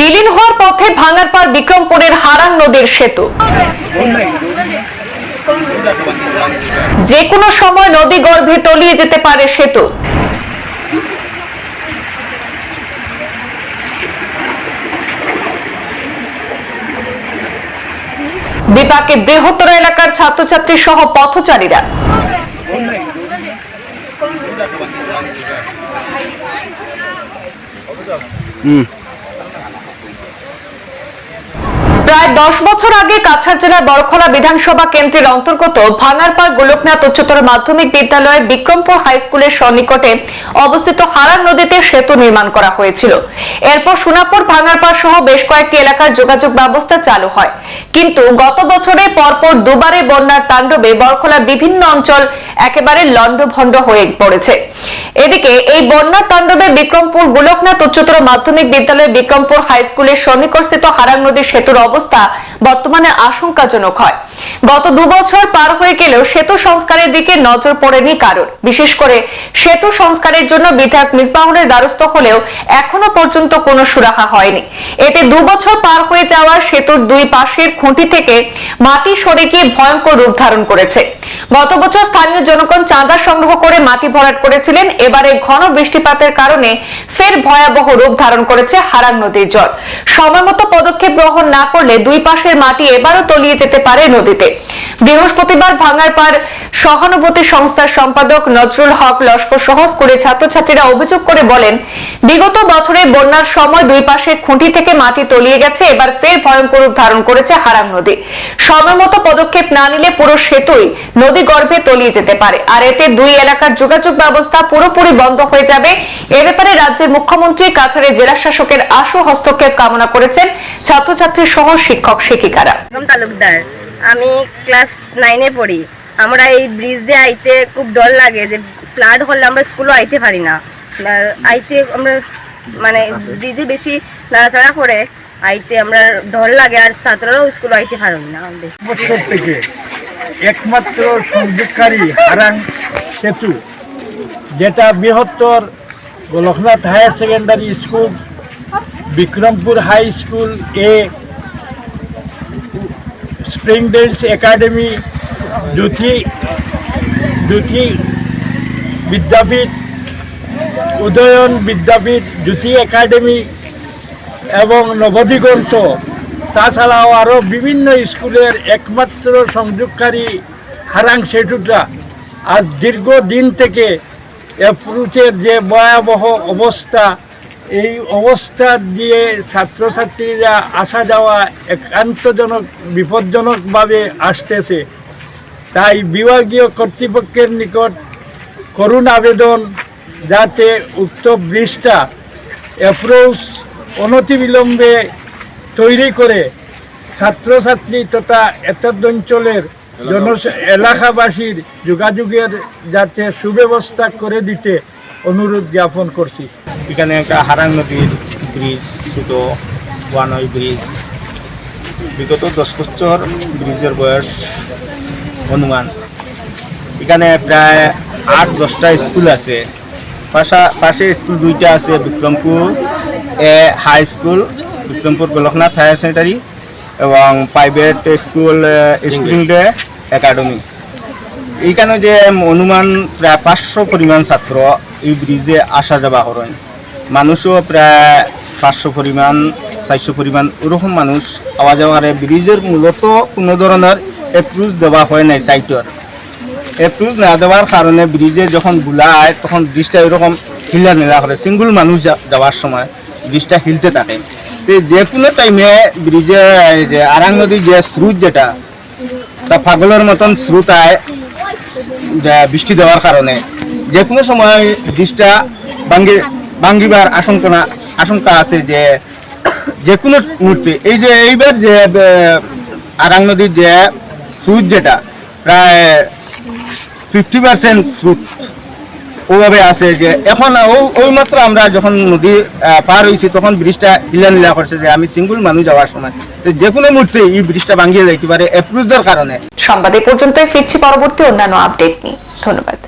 বিলীন হওয়ার পথে ভাঙার পর বিক্রমপুরের হারাং নদীর সেতু। যে কোনো সময় নদী গর্ভে তলিয়ে যেতে পারে সেতু। বিপাকে বৃহত্তর এলাকার ছাত্রছাত্রী সহ পথচারীরা। প্রায় দশ বছর আগে কাছাড় জেলার বড়খলা বিধানসভা কেন্দ্রের অন্তর্গত ভাঙারপাড় গোলকনাথ উচ্চতর মাধ্যমিক বিদ্যালয়ের বিক্রমপুর হাই স্কুলের সন্নিকটে অবস্থিত হারার নদীতে সেতু নির্মাণ করা হয়েছিল। এরপর সোনাপুর, ভাঙারপাড় সহ বেশ কয়েকটি এলাকার যোগাযোগ ব্যবস্থা চালু হয়। কিন্তু গত বছরে পরপর দুবারে বন্যার তাণ্ডবে বড়খলার বিভিন্ন অঞ্চল একেবারে লণ্ডভণ্ড হয়ে পড়েছে। এদিকে এই বন্যার তাণ্ডবে বিক্রমপুর, গোলকনাথ উচ্চতর মাধ্যমিক বিদ্যালয় বিক্রমপুর হাই স্কুলের সন্নিকটস্থিত হারাং নদীর সেতুর অবস্থা বর্তমানে আশঙ্কাজনক হয়। গত দু বছর পার হয়ে গেলেও সেতু সংস্কারের দিকে নজর পড়েনি কারণ বিশেষ করে সেতু সংস্কারের জন্য বিধায়ক মিসবাহুরের দ্বারস্থ হলেও এখনও পর্যন্ত কোনো সুরাহা হয়নি। এতে দু বছর পার হয়ে যাওয়া সেতুর দুই পাশের খুঁটি থেকে মাটি সরে গিয়ে ভয়ঙ্কর রূপ ধারণ করেছে। গত বছর স্থানীয় জনগণ চাঁদা সংগ্রহ করে মাটি ভরাট করেছিলেন। এবারে ঘন বৃষ্টিপাতের কারণে ফের ভয়াবহ রূপ ধারণ করেছে হারান নদীর জল। সময়মতো পদক্ষেপ গ্রহণ না করলে দুই পাশের মাটি এবারও তলিয়ে যেতে পারে নদীতে। বৃহস্পতিবার ভাঙারপাড় সহানুভূতি সংস্থার সম্পাদক নজরুল হক লস্কর সহ স্কুলের ছাত্রছাত্রীরা অভিযোগ করে বলেন, বিগত বছরে বন্যার সময় দুই পাশের খুঁটি থেকে মাটি তলিয়ে গেছে, এবার ফের ভয়ঙ্কর রূপ ধারণ করেছে হারাং নদী। সময়মতো পদক্ষেপ না নিলে পুরো সেতুই নদী গর্ভে তলিয়ে যেতে পারে। আর এতে দুই এলাকার যোগাযোগ ব্যবস্থা পুরোপুরি বন্ধ হয়ে যাবে। এ ব্যাপারে রাজ্যের মুখ্যমন্ত্রী, কাছাড়ের জেলা শাসকের আশু হস্তক্ষেপ কামনা করেছেন ছাত্রছাত্রী সহ শিক্ষক শিক্ষিকারা তালুকদার। আমি ক্লাস নাইনে পড়ি। আমরা এই ব্রিজ দিয়ে আইতে খুব ডর লাগে যে ফ্লাড হলে আমরা স্কুলও আইতে পারি না। আইতে, আমরা মানে ব্রিজে বেশি নাড়াচাড়া করে আইতে আমরা ডর লাগে আর ছাত্ররাও স্কুল আইতে পারি না থেকে একমাত্র সংযোগকারী হারাং সেতু, যেটা বৃহত্তর Golaknath higher secondary school, Bikrampur high school, এ স্প্রিংডেলস একাডেমি দুটি দুটি বিদ্যাপীঠ উদয়ন বিদ্যাপীঠ জ্যোতি একাডেমি এবং নবদিগন্ত তাছাড়াও আরও বিভিন্ন স্কুলের একমাত্র সংযোগকারী হারাং সেতুটা আর দীর্ঘদিন থেকে অ্যাপ্রোচের যে ভয়াবহ অবস্থা এই অবস্থা দিয়ে ছাত্রছাত্রীরা আসা যাওয়া একান্তজনক, বিপজ্জনকভাবে আসতেছে। তাই বিভাগীয় কর্তৃপক্ষের নিকট করুণ আবেদন যাতে উক্ত ব্রিজটা অ্যাপ্রোচ অনতিবিলম্বে তৈরি করে ছাত্রছাত্রী তথা এতদ অঞ্চলের জন এলাকাবাসীর যোগাযোগের যাতে সুব্যবস্থা করে দিতে অনুরোধ জ্ঞাপন করছি। এখানে একটা হারাং নদীর ব্রিজ, ছোট ওয়ানওয়ে ব্রিজ। বিগত দশ বছর ব্রিজের বয়স অনুমান এখানে প্রায় আট, দশটা স্কুল আছে। পাশা, পাশে স্কুল দুইটা আছে, বিক্রমপুর এ high school, Bikrampur Golaknath higher secondary এবং private school spring day academy. এইখানে যে অনুমান প্রায় পাঁচশো পরিমাণ ছাত্র এই ব্রিজে আসা যাওয়া করেন মানুষও প্রায় পাঁচশো পরিমাণ, চারশো পরিমাণ ওরকম মানুষ আওয়া যাওয়া করে। ব্রিজের মূলত কোনো ধরনের এপ্রুজ দেওয়া হয় নাই সাইটর এপ্রুজ না দেওয়ার কারণে ব্রিজে যখন বুলায়, তখন ব্রিজটা এরকম হিলা নেলা করে। সিঙ্গুল মানুষ যাওয়ার সময় ব্রিজটা হিলতে থাকে। যে কোনো টাইমে ব্রিজে যে আরাং নদীর যে স্রোত যেটা, তা পাগলের মতন স্রোত আয় বৃষ্টি দেওয়ার কারণে। যে কোনো সময় ব্রিজটা ভাঙ্গি ভাঙ্গিবার আশঙ্কা না- আশঙ্কা আছে যে যে কোনো মুহূর্তে। এই যে এইবার যে আরাং নদীর যে স্রোত যেটা, প্রায় ফিফটি পার্সেন্ট স্রোত ওভাবে আছে যে এখন ওই মাত্র আমরা যখন নদী পার হয়েছি তখন ব্রিজটা হিলা নীলা করছে যে আমি সিঙ্গুল মানুষ যাওয়ার সময়। যে কোনো মুহূর্তে এই ব্রিজটা ভাঙিয়ে যাইতে পারে অ্যাপ্রুজের কারণে। সংবাদ এ পর্যন্তই ফিরছি, পরবর্তী অন্যান্য আপডেট নিয়ে। ধন্যবাদ।